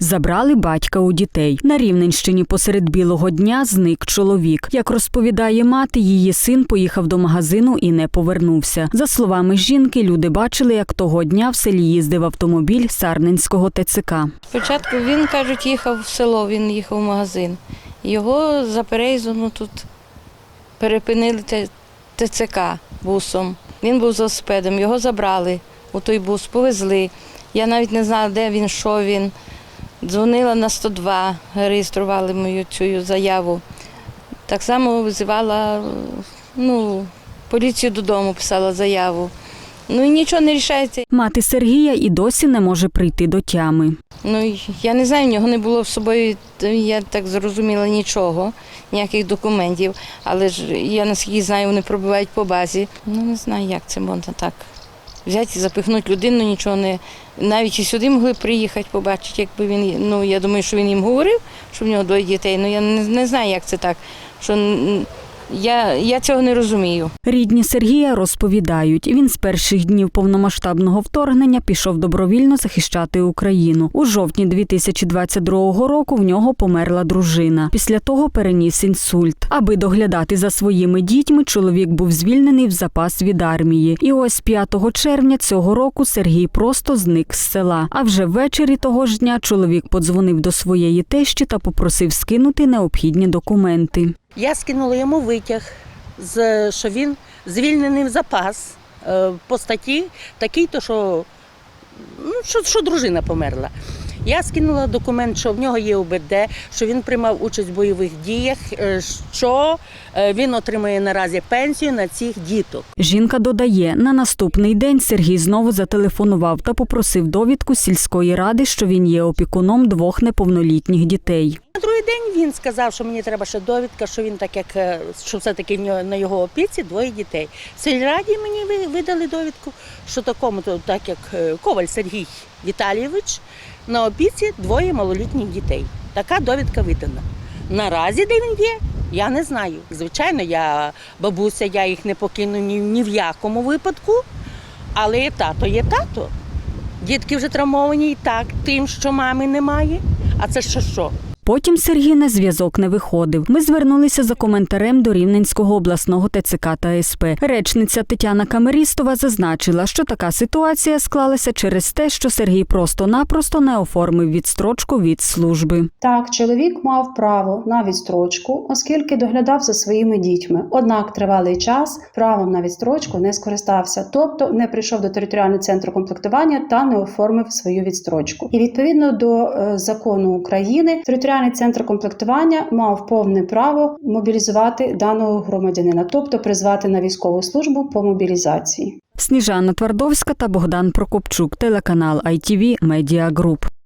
Забрали батька у дітей. На Рівненщині посеред білого дня зник чоловік. Як розповідає мати, її син поїхав до магазину і не повернувся. За словами жінки, люди бачили, як того дня в селі їздив автомобіль Сарненського ТЦК. Спочатку він, кажуть, їхав в село, він їхав в магазин. Його за переїздом тут перепинили ТЦК бусом. Він був з велосипедом, його забрали у той бус, повезли. Я навіть не знала, де він, що він. Дзвонила на 102, реєстрували мою цю заяву. Так само визивала ну, поліцію додому, писала заяву. Ну і нічого не рішається. Мати Сергія і досі не може прийти до тями. Ну, я не знаю, в нього не було з собою, я так зрозуміла, нічого, ніяких документів. Але ж я наскільки знаю, вони пробувають по базі. Ну, не знаю, як це можна так. Взяти і запихнути людину, нічого не. Навіть і сюди могли приїхати, побачити, якби він. Ну, я думаю, що він їм говорив, що в нього двоє дітей. Ну я не, не знаю, як це так. Що я, я цього не розумію. Рідні Сергія розповідають, він з перших днів повномасштабного вторгнення пішов добровільно захищати Україну. У жовтні 2022 року в нього померла дружина. Після того переніс інсульт. Аби доглядати за своїми дітьми, чоловік був звільнений в запас від армії. І ось 5 червня цього року Сергій просто зник з села. А вже ввечері того ж дня чоловік подзвонив до своєї тещі та попросив скинути необхідні документи. Я скинула йому витяг, що він звільнений в запас е, по статті такий-то, що, ну, що, що дружина померла. Я скинула документ, що в нього є УБД, що він приймав участь в бойових діях, е, що е, він отримує наразі пенсію на цих діток. Жінка додає, на наступний день Сергій знову зателефонував та попросив довідку сільської ради, що він є опікуном двох неповнолітніх дітей. На другий день він сказав, що мені треба ще довідка, що він так як е, що все-таки на його опіці двоє дітей. В сільраді мені видали довідку, що такому, то так як Коваль Сергій Віталійович, на опіці двоє малолітніх дітей. Така довідка видана. Наразі, де він є, я не знаю. Звичайно, я бабуся, я їх не покину ні, ні в якому випадку, але є тато є тато. Дітки вже травмовані і так, тим, що мами немає. А це що що? Потім Сергій на зв'язок не виходив. Ми звернулися за коментарем до Рівненського обласного ТЦК та СП. Речниця Тетяна Камерістова зазначила, що така ситуація склалася через те, що Сергій просто-напросто не оформив відстрочку від служби. Так, чоловік мав право на відстрочку, оскільки доглядав за своїми дітьми. Однак тривалий час правом на відстрочку не скористався, тобто не прийшов до територіального центру комплектування та не оформив свою відстрочку. І відповідно до е, закону України, територіальний центр комплектування мав повне право мобілізувати даного громадянина, тобто призвати на військову службу по мобілізації. Сніжана Твардовська та Богдан Прокопчук, телеканал ITV Media Group.